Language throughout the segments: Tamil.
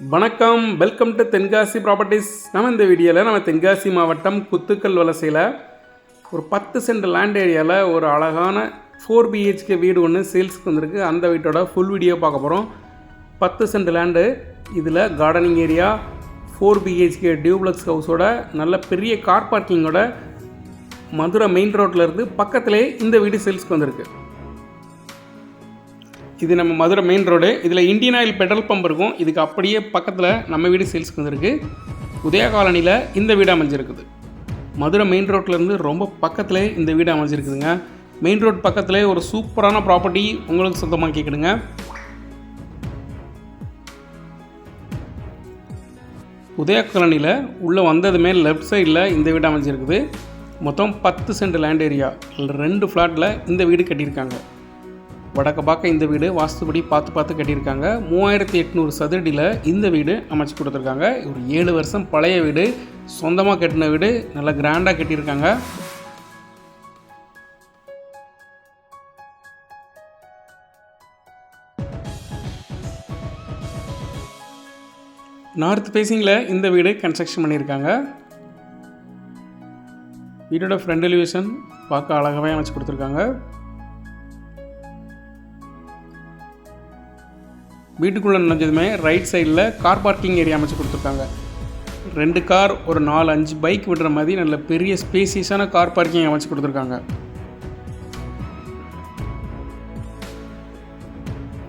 வணக்கம். வெல்கம் டு தென்காசி ப்ராப்பர்ட்டிஸ் நம்ம இந்த வீடியோவில் நம்ம தென்காசி மாவட்டம் குத்துக்கல் வலசையில் ஒரு பத்து சென்ட் லேண்ட் ஏரியாவில் ஒரு அழகான ஃபோர் பிஹெச்கே வீடு ஒன்று சேல்ஸ்க்கு வந்திருக்கு. அந்த வீட்டோட ஃபுல் வீடியோ பார்க்க போகிறோம் பத்து சென்ட் லேண்டு இதில் gardening area four BHK duplex ஹவுஸோட நல்ல பெரிய கார் பார்க்கிங்கோட மதுரை மெயின் ரோட்டில் இருந்து பக்கத்திலே இந்த வீடு சேல்ஸ்க்கு வந்திருக்கு. இது நம்ம மதுரை மெயின் ரோடு இதில் இந்தியன் ஆயில் பெட்ரோல் பம்ப் இருக்கும். இதுக்கு அப்படியே பக்கத்தில் நம்ம வீடு சேல்ஸ்க்கு வந்திருக்கு. உதயா காலனியில் இந்த வீடு அமைஞ்சிருக்குது. மதுரை மெயின் ரோட்லேருந்து ரொம்ப பக்கத்தில் இந்த வீடு அமைஞ்சிருக்குதுங்க. மெயின் ரோட் பக்கத்தில் ஒரு சூப்பரான ப்ராப்பர்ட்டி உங்களுக்கு சொந்தமாக கேட்குதுங்க உதயா காலனியில் உள்ளே வந்ததுமே லெஃப்ட் சைடில் இந்த வீடு அமைஞ்சிருக்குது. மொத்தம் பத்து சென்ட் லேண்ட் ஏரியா ரெண்டு ஃப்ளாட்டில் இந்த வீடு கட்டியிருக்காங்க. வடக்கு பார்க்க இந்த வீடு வாஸ்துபடி பார்த்து பார்த்து கட்டியிருக்காங்க. மூவாயிரத்தி எட்நூறு சதுரடியில் இந்த வீடு அமைச்சு கொடுத்துருக்காங்க. ஒரு ஏழு வருஷம் பழைய வீடு சொந்தமாக கட்டின வீடு நல்லா கிராண்டாக கட்டியிருக்காங்க. நார்த் ஃபேஸிங்கில் இந்த வீடு கன்ஸ்ட்ரக்ஷன் பண்ணியிருக்காங்க. வீடோட ஃப்ரண்ட் எலிவேஷன் பார்க்க அழகாகவே அமைச்சு கொடுத்துருக்காங்க. வீட்டுக்குள்ளே நுழைஞ்சதுமே ரைட் சைடில் கார் பார்க்கிங் ஏரியா அமைச்சு கொடுத்துருக்காங்க. ரெண்டு கார் ஒரு நாலு அஞ்சு பைக் விடுற மாதிரி நல்ல பெரிய ஸ்பேசியஸான கார் பார்க்கிங் அமைச்சு கொடுத்துருக்காங்க.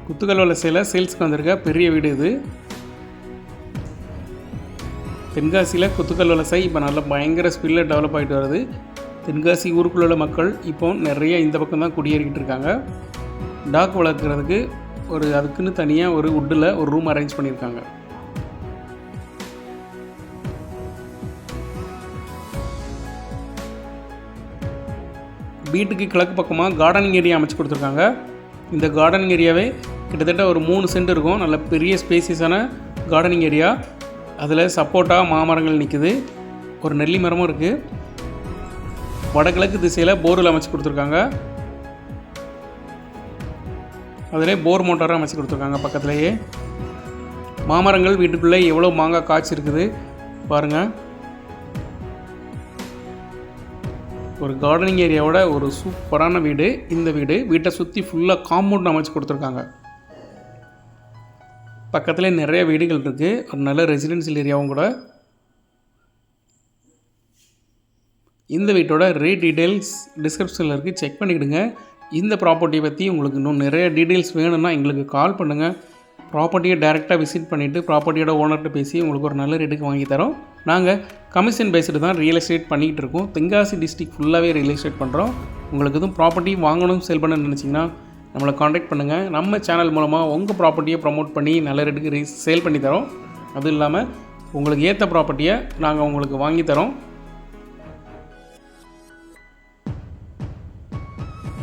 குத்துக்கல் வலசையில் சேல்ஸ்க்கு வந்திருக்க பெரிய வீடு இது. தென்காசியில் குத்துக்கல் வலசை இப்போ நல்ல பயங்கர ஸ்பீடில் டெவலப் ஆகிட்டு வருது. தென்காசி ஊருக்குள்ள உள்ள மக்கள் இப்போ நிறைய இந்த பக்கம் தான் குடியேறிக்கிட்டு இருக்காங்க. டாக் வளர்க்குறதுக்கு ஒரு அதுக்குன்னு தனியாக ஒரு வுட்டில் ஒரு ரூம் அரேஞ்ச் பண்ணியிருக்காங்க வீட்டுக்கு கிழக்கு பக்கமாக கார்டனிங் ஏரியா அமைச்சு கொடுத்துருக்காங்க. இந்த கார்டனிங் ஏரியாவே கிட்டத்தட்ட ஒரு மூணு சென்ட் இருக்கும். நல்ல பெரிய ஸ்பேசியஸான கார்டனிங் ஏரியா அதில் சப்போட்டா மாமரங்கள் நிற்குது ஒரு நெல்லி மரமும் இருக்குது வடகிழக்கு திசையில் போரில் அமைச்சு கொடுத்துருக்காங்க. அதிலே போர் மோட்டாராக அமைச்சு கொடுத்துருக்காங்க பக்கத்துலேயே. மாமரங்கள் வீட்டுக்குள்ளே எவ்வளோ மாங்காய் காய்ச்சி இருக்குது பாருங்கள் ஒரு கார்டனிங் ஏரியாவோட ஒரு சூப்பரான வீடு. இந்த வீடு வீட்டை சுற்றி ஃபுல்லாக காம்பவுண்ட் அமைச்சு கொடுத்துருக்காங்க. பக்கத்தில் நிறைய வீடுகள் இருக்குது ஒரு நல்ல ரெசிடென்சியல் ஏரியாவும் கூட. இந்த வீட்டோட ரேட் டீட்டெயில்ஸ் டிஸ்கிரிப்ஷனில் இருக்குது செக் பண்ணிக்கிடுங்க. இந்த ப்ராப்பர்ட்டியை பற்றி உங்களுக்கு இன்னும் நிறைய டீட்டெயில்ஸ் வேணும்னா எங்களுக்கு கால் பண்ணுங்கள் ப்ராப்பர்ட்டியை டேரெக்டாக விசிட் பண்ணிவிட்டு ப்ராப்பர்ட்டியோட ஓனர்கிட்ட பேசி உங்களுக்கு ஒரு நல்ல ரேட்டுக்கு வாங்கி தரோம். நாங்கள் கமிஷன் பேஸ்டு தான் ரியல் எஸ்டேட் பண்ணிகிட்டு இருக்கோம். தென்காசி டிஸ்ட்ரிக் ஃபுல்லாகவே ரியல் எஸ்டேட் பண்ணுறோம் உங்களுக்கு எதுவும் ப்ராப்பர்ட்டி வாங்கணும் சேல் பண்ண நினச்சிங்கன்னா நம்மளை காண்டாக்ட் பண்ணுங்கள் நம்ம சேனல் மூலமாக உங்கள் ப்ராப்பர்ட்டியை ப்ரமோட் பண்ணி நல்ல ரேட்டுக்கு ரீ சேல் பண்ணி தரோம். அதுவும் இல்லாமல் உங்களுக்கு ஏற்ற ப்ராப்பர்ட்டியை நாங்கள் உங்களுக்கு வாங்கி தரோம்.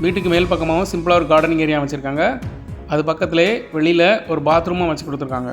வீட்டுக்கு மேல் பக்கமாகவும் சிம்பிளாக ஒரு கார்டனிங் ஏரியா அமைச்சிருக்காங்க. அது பக்கத்துலேயே வெளியில் ஒரு பாத்ரூமும் அமைச்சு கொடுத்துருக்காங்க.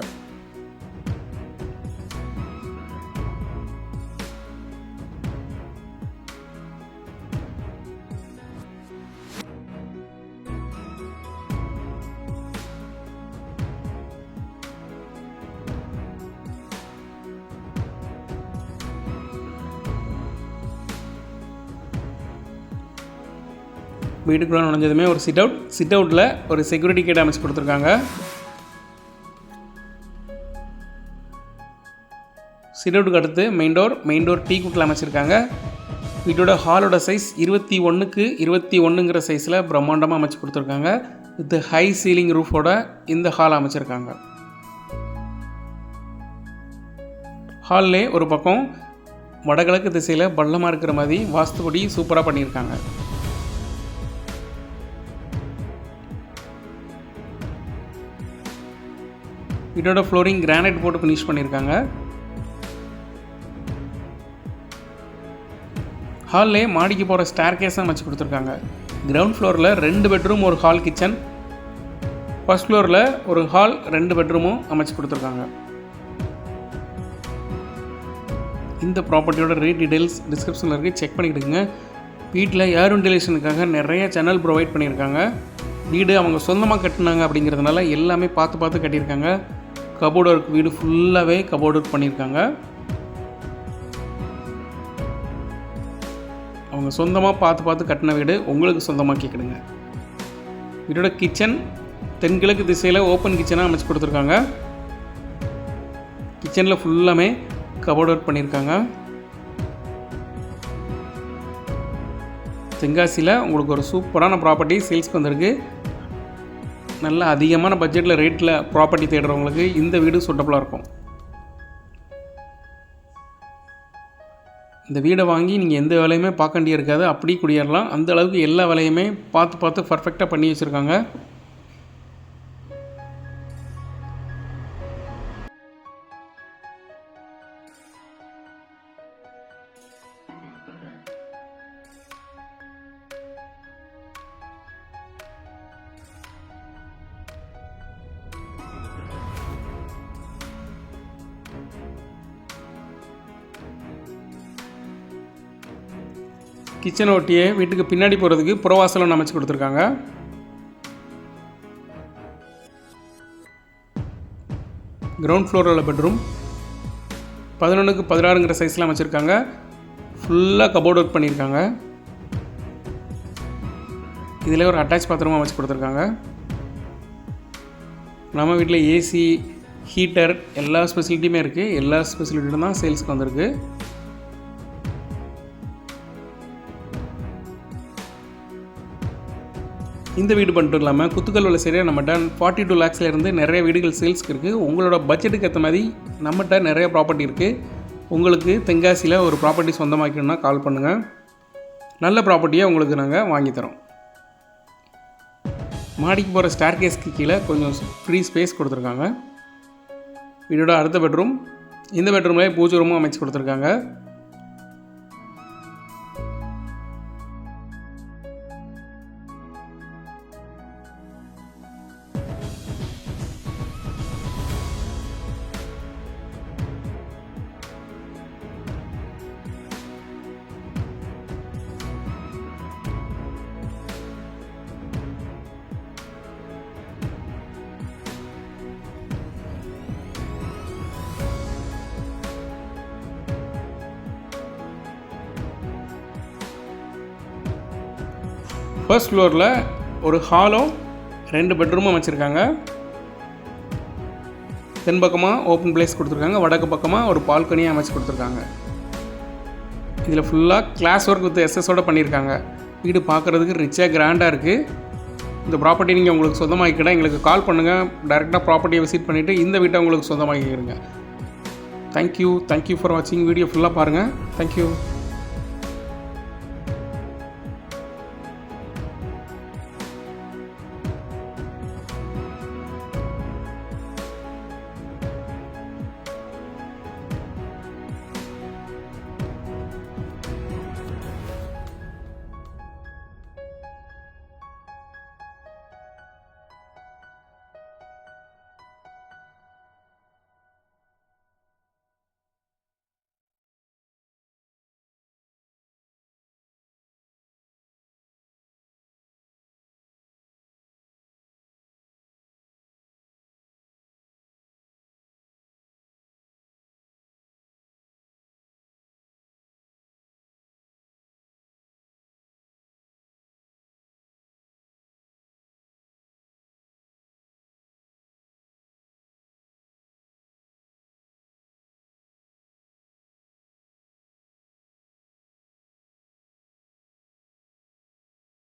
வீட்டுக்குள்ளே நுழைஞ்சதுமே ஒரு சிட் அவுட் சிட் அவுட்டில் ஒரு செக்யூரிட்டி கேட் அமைச்சு கொடுத்துருக்காங்க. சிட் அவுட்டுக்கு அடுத்து மெயின் டோர் மெயின் டோர் டீ குட்டில் அமைச்சிருக்காங்க. வீட்டோட ஹாலோட சைஸ் இருபத்தி ஒன்றுக்கு இருபத்தி ஒன்றுங்கிற சைஸில் பிரம்மாண்டமாக அமைச்சு கொடுத்துருக்காங்க. வித் ஹை சீலிங் ரூஃபோட இந்த ஹால் அமைச்சிருக்காங்க. ஹால்லே ஒரு பக்கம் வடகிழக்கு திசையில் பள்ளமாக இருக்கிற மாதிரி வாஸ்துபடி சூப்பராக பண்ணியிருக்காங்க. வீட்டோட ஃப்ளோரிங் கிரானைட் போட்டு ஃபினிஷ் பண்ணியிருக்காங்க. ஹால்லே மாடிக்கு போகிற ஸ்டேர் கேஸும் வச்சு கொடுத்துருக்காங்க. கிரவுண்ட் ஃப்ளோரில் ரெண்டு பெட்ரூம் ஒரு ஹால் கிச்சன் ஃபஸ்ட் ஃப்ளோரில் ஒரு ஹால் ரெண்டு பெட்ரூமும் அமைச்சு கொடுத்துருக்காங்க. இந்த ப்ராப்பர்ட்டியோட ரேட் டீடைல்ஸ் டிஸ்கிரிப்ஷனில் இருக்குது செக் பண்ணிக்கிடுங்க வீட்டில் ஏர் வென்டிலேஷனுக்காக நிறைய சேனல் ப்ரொவைட் பண்ணியிருக்காங்க. வீடு அவங்க சொந்தமாக கட்டினாங்க அப்படிங்கிறதுனால எல்லாமே பார்த்து பார்த்து கட்டியிருக்காங்க. கபோர்டு ஒர்க் வீடு ஃபுல்லாகவே கபோர்டு ஒர்க் பண்ணியிருக்காங்க. அவங்க சொந்தமாக பார்த்து பார்த்து கட்டின வீடு உங்களுக்கு சொந்தமாக கேட்குதுங்க வீடோட கிச்சன் தென்கிழக்கு திசையில் ஓப்பன் கிச்சனாக அமைச்சு கொடுத்துருக்காங்க. கிச்சனில் ஃபுல்லாமே கபோர்ட் ஒர்க் பண்ணியிருக்காங்க. தென்காசியில் உங்களுக்கு ஒரு சூப்பரான ப்ராப்பர்ட்டி சேல்ஸ்க்கு வந்திருக்கு. நல்ல அதிகமான பட்ஜெட்டில் ரேட்டில் ப்ராப்பர்ட்டி தேடுறவங்களுக்கு இந்த வீடு சூட்டபுளாக இருக்கும். இந்த வீடை வாங்கி நீங்கள் எந்த வேலையுமே பார்க்க வேண்டிய இருக்காது அப்படி குடியேறலாம். அந்த அளவுக்கு எல்லா வேலையுமே பார்த்து பார்த்து பர்ஃபெக்டாக பண்ணி வச்சுருக்காங்க. கிச்சனை ஒட்டியே வீட்டுக்கு பின்னாடி போகிறதுக்கு புறவாசலம் அமைச்சு கொடுத்துருக்காங்க. கிரவுண்ட் ஃப்ளோரில் உள்ள பெட்ரூம் பதினொன்றுக்கு பதினாறுங்கிற சைஸில் அமைச்சிருக்காங்க. ஃபுல்லாக கபோர்ட் ஒர்க் பண்ணியிருக்காங்க. இதில் ஒரு அட்டாச் பாத்ரூம் அமைச்சு கொடுத்துருக்காங்க. நம்ம வீட்டில் ஏசி ஹீட்டர் எல்லா ஸ்பெசிலிட்டியுமே இருக்குது எல்லா ஸ்பெசிலிட்டியும் தான் சேல்ஸ்க்கு வந்திருக்கு. இந்த வீடு மட்டும் இல்லாமல் குத்துக்கல்வில் சரியாக நம்மகிட்ட ஃபார்ட்டி டூ லேக்ஸ்லேருந்து நிறைய வீடுகள் சேல்ஸ்க்கு இருக்குது உங்களோட பட்ஜெட்டுக்கு ஏற்ற மாதிரி நம்மகிட்ட நிறைய ப்ராப்பர்ட்டி இருக்குது உங்களுக்கு தென்காசியில் ஒரு ப்ராப்பர்ட்டி சொந்தமாக்கணும்னா கால் பண்ணுங்கள் நல்ல ப்ராப்பர்ட்டியை உங்களுக்கு நாங்கள் வாங்கி தரோம். மாடிக்கு போகிற ஸ்டார் கேஸ்க்கு கீழே கொஞ்சம் ஃப்ரீ ஸ்பேஸ் கொடுத்துருக்காங்க. வீடோட அடுத்த பெட்ரூம் இந்த பெட்ரூம்லேயே பூஜை ரூமும் அமைச்சு கொடுத்துருக்காங்க. ஃபர்ஸ்ட் ஃப்ளோரில் ஒரு ஹாலும் ரெண்டு பெட்ரூமும் அமைச்சிருக்காங்க. தென் பக்கமாக ஓப்பன் பிளேஸ் கொடுத்துருக்காங்க. வடக்கு பக்கமாக ஒரு பால்கனியாக அமைச்சு கொடுத்துருக்காங்க. இதில் ஃபுல்லாக கிளாஸ் ஒர்க் வித் எஸ்எஸோட பண்ணியிருக்காங்க. வீடு பார்க்குறதுக்கு ரிச்சாக கிராண்டாக இருக்குது இந்த ப்ராப்பர்ட்டி நீங்கள் உங்களுக்கு சொந்தமாக்கிக்கிட எங்களுக்கு கால் பண்ணுங்கள் டேரெக்டாக ப்ராப்பர்ட்டியை விசிட் பண்ணிவிட்டு இந்த வீட்டை உங்களுக்கு சொந்தமாக்கிக்கிறங்க thank you thank you for வாட்சிங் வீடியோ ஃபுல்லாக பாருங்கள் தேங்க்யூ